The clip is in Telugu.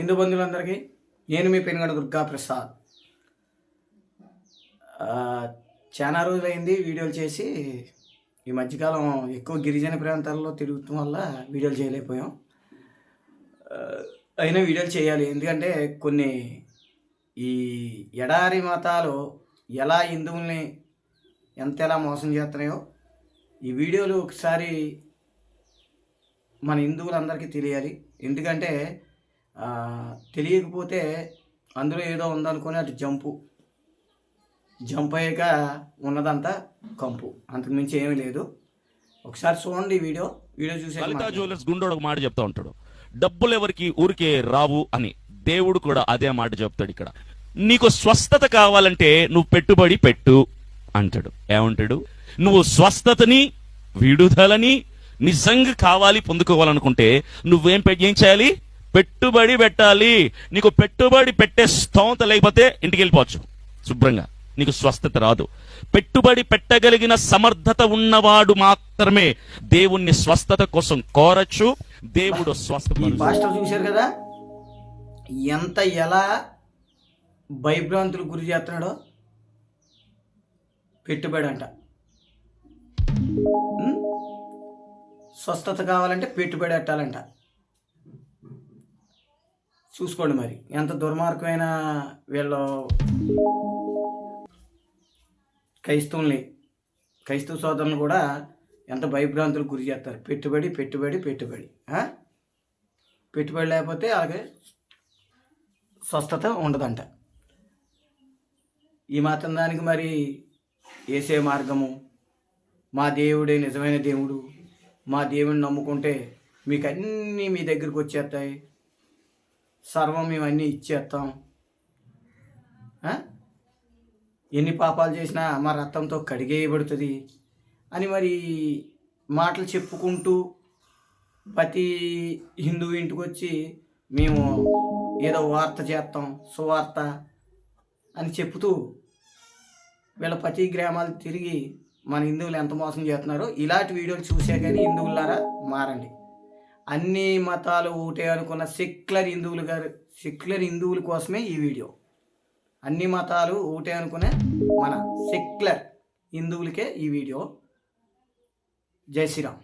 హిందూ బంధువులందరికీ నేను మీ పెనుగడ దుర్గా ప్రసాద్. చాలా రోజులైంది వీడియోలు చేసి ఈ మధ్యకాలం ఎక్కువ గిరిజన ప్రాంతాల్లో తిరుగుతాం వల్ల వీడియోలు చేయలేకపోయాం. అయినా వీడియోలు చేయాలి. ఎందుకంటే కొన్ని ఈ ఎడారి మతాలు ఎలా హిందువుల్ని ఎంత ఎలా మోసం చేస్తున్నాయో ఈ వీడియోలు ఒకసారి మన హిందువులందరికీ తెలియాలి. ఎందుకంటే తెలియకపోతే అందులో ఏదో ఉందనుకొని అటు జంపు. జంప్ అయ్యాక ఉన్నదంతా కంపు. అంతకు మించి ఏమీ లేదు. ఒకసారి చూడండి వీడియో. వీడియో లలితా చూసే జ్యువెలర్స్ గుండోడు ఒక మాట చెప్తా ఉంటాడు. డబ్బులు ఎవరికి ఊరికే రావు అని. దేవుడు కూడా అదే మాట చెప్తాడు ఇక్కడ. నీకు స్వస్థత కావాలంటే నువ్వు పెట్టుబడి పెట్టు అంటాడు. ఏమంటాడు? నువ్వు స్వస్థతని విడుదలని నిజంగా కావాలి పొందుకోవాలనుకుంటే నువ్వేం ఏం చేయాలి? పెట్టుబడి పెట్టాలి. నీకు పెట్టుబడి పెట్టే స్తోమత లేకపోతే ఇంటికి వెళ్ళిపోవచ్చు. శుభ్రంగా. నీకు స్వస్థత రాదు. పెట్టుబడి పెట్టగలిగిన సమర్థత ఉన్నవాడు మాత్రమే దేవుణ్ణి స్వస్థత కోసం కోరచ్చు. దేవుడు ఈ స్వస్థ పాస్టర్ చూశారు కదా? ఎంత ఎలా భయభ్రాంతులు గురి చేస్తున్నాడో? పెట్టుబడి అంట? స్వస్థత కావాలంటే పెట్టుబడి పెట్టాలంట. చూసుకోండి మరి. ఎంత దుర్మార్గమైన వీళ్ళు క్రైస్తవుల్ని క్రైస్తవ సోదరులు కూడా ఎంత భయభ్రాంతులు గురి చేస్తారు. పెట్టుబడి పెట్టుబడి పెట్టుబడి. పెట్టుబడి లేకపోతే అలాగే స్వస్థత ఉండదంట. ఈ మాత్రం దానికి మరి వేసే మార్గము. మా దేవుడే నిజమైన దేవుడు. మా దేవుడిని నమ్ముకుంటే మీకు అన్నీ మీ దగ్గరికి వచ్చేస్తాయి. సర్వం మేము అన్నీ ఇచ్చేస్తాం ఎన్ని పాపాలు చేసినా మా రక్తంతో కడిగేయబడుతుంది అని మరి మాటలు చెప్పుకుంటూ ప్రతి హిందూ ఇంటికి వచ్చి మేము ఏదో వార్త చేస్తాం సువార్త అని చెప్తూ వీళ్ళ ప్రతి గ్రామాలు తిరిగి మన హిందువులు ఎంత మోసం చేస్తున్నారో ఇలాంటి వీడియోలు చూసే కానీ హిందువులారా మారండి. అన్ని మతాలు ఒకటే అనుకున్న సెక్యులర్ హిందువులు గారు సెక్యులర్ హిందువుల కోసమే ఈ వీడియో. అన్ని మతాలు ఒకటే అనుకునే మన సెక్యులర్ హిందువులకే ఈ వీడియో. జై శ్రీరామ్.